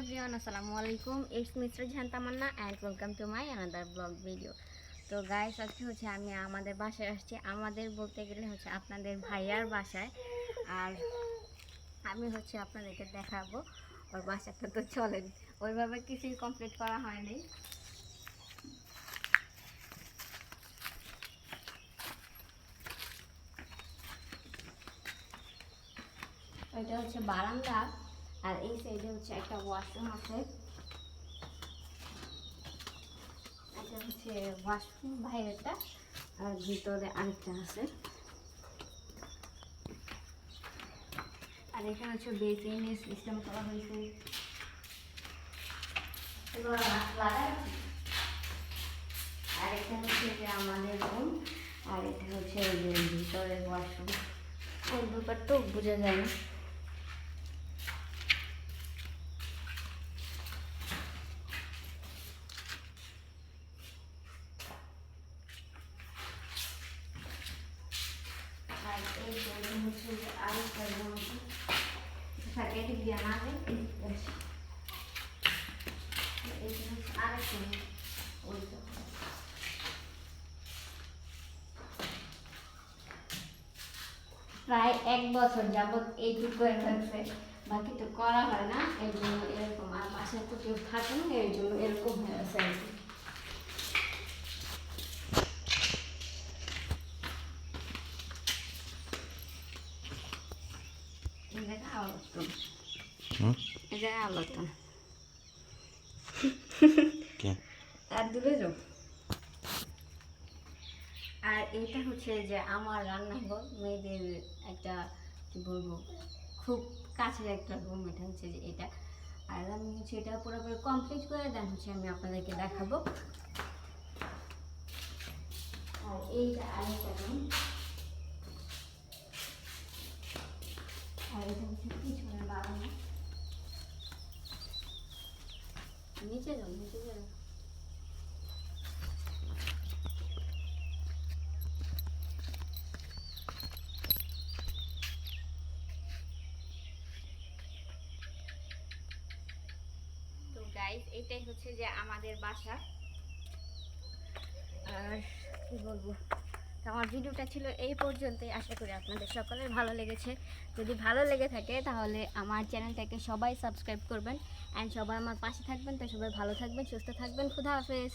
Everyone, আসসালামু আলাইকুম। It's mister Jahan Tamanna and welcome to my another blog video তো guys আজকে হচ্ছে আমি আমাদের বাসায় আসছি। আমাদের বলতে গেলে হচ্ছে আপনাদের ভাইয়ার বাসায়। আর আমি হচ্ছে আপনাদেরকে দেখাবো। ওর বাসাটা তো চলেন। ওইভাবে কিছুই কমপ্লিট করা হয়নি। এটা হচ্ছে বারান্দা। আর এই সাইডে হচ্ছে একটা ওয়াশরুম আছে। এটা হচ্ছে ওয়াশরুম বাইরেটা আর ভিতরে আরেকটা আছে। আর এখানে হচ্ছে বেসিনের সিস্টেম করা হয়েছে। আর এটা হচ্ছে যে আমাদের রুম আর এটা হচ্ছে ভিতরে ওয়াশরুম ওই ব্যাপারটাও বোঝা যায় না আর এই জন্য হচ্ছে যে আরেকটা রুম আছে থাকে এদিক দিয়ে না যায় এদিক দিয়ে আসে। এইটা হচ্ছে আরেকটা room, ওইটা। প্রায় এক বছর যাবৎ এইটুকু করে থাকছে বাকি তো করা হয় না এর জন্য এরকম আর বাসায় তো কেউ থাকে না এর জন্য এরকম হয়ে আছে আর কি আর এটা হচ্ছে যে আমার রান্নাঘর মেয়েদের একটা কি বলব খুব কাছের একটা রুম এটা হচ্ছে যে এটা আর আমি হচ্ছে এটা পুরোপুরি কমপ্লিট করে দেন হচ্ছে আমি আপনাদেরকে দেখাবো আর এইটা রুম আর এটা হচ্ছে পিছনে বারান্দা নিচে যাও নিচে যাও তো গাইস এটাই হচ্ছে যে আমাদের বাসা। আর কি বলব? তো আমার ভিডিওটা ছিল এই পর্যন্তই। আশা করি আপনাদের সকলের ভালো লেগেছে। যদি ভালো লেগে থাকে, তাহলে আমার চ্যানেলটাকে সবাই সাবস্ক্রাইব করবেন। অ্যান্ড সবাই আমার পাশে থাকবেন। তো সবাই ভালো থাকবেন, সুস্থ থাকবেন। খুদা হাফেজ।